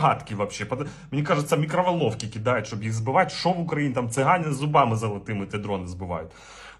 рогатки вообще. Мені кажеться, мікроволновки кидають, щоб їх збивати. Що в Україні там цигані з зубами золотими ті дрони збивають.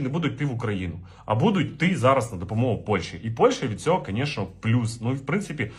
не будуть йти в Україну, а будуть йти зараз на допомогу Польщі. І Польща від цього, звісно, плюс. Ну і в принципі, якщо